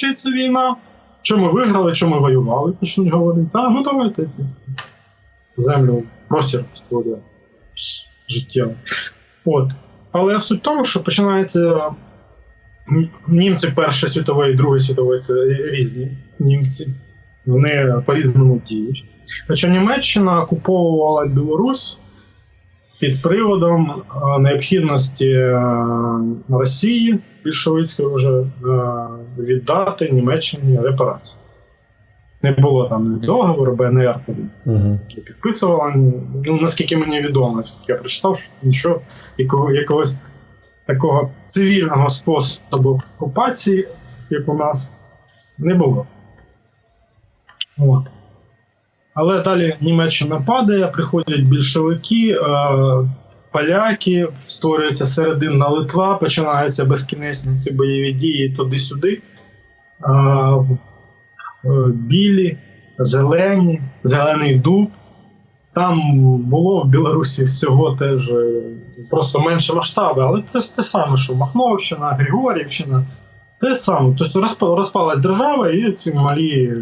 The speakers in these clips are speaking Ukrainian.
закінчується війна. Що ми виграли, що ми воювали, почнуть говорити. А, ну давайте землю, простір створює життєво. От. Але суть в тому, що починається німці Першої світової і Другої світової це різні німці. Вони по-різному діють. Хоча Німеччина окуповувала Білорусь під приводом необхідності Росії більшовицької вже віддати Німеччині репарації. Не було там договору БНР Угу. підписувала. Ну, наскільки мені відомо, наскільки я прочитав, що нічого якого, якогось такого цивільного способу окупації, як у нас, не було. От. Але далі Німеччина падає, приходять більшовики, е, поляки, створюється серединна Литва, починаються безкінечні ці бойові дії туди-сюди. Е, е, білі, зелені, зелений дуб. Там було в Білорусі всього теж е, просто менше масштаби, але це те саме, що Махновщина, Григорівщина. Те саме. Тобто розпалась держава і ці малі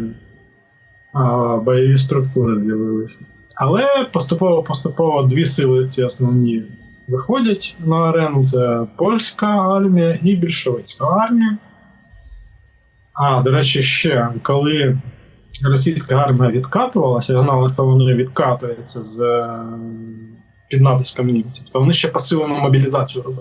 а, бойові структури з'явилися. Але поступово-поступово дві сили ці основні виходять на арену: це польська армія і більшовицька армія. А, до речі, ще коли російська армія відкатувалася, я знала, що вони відкатуються з е, під натиском німців, то вони ще посилену мобілізацію робили.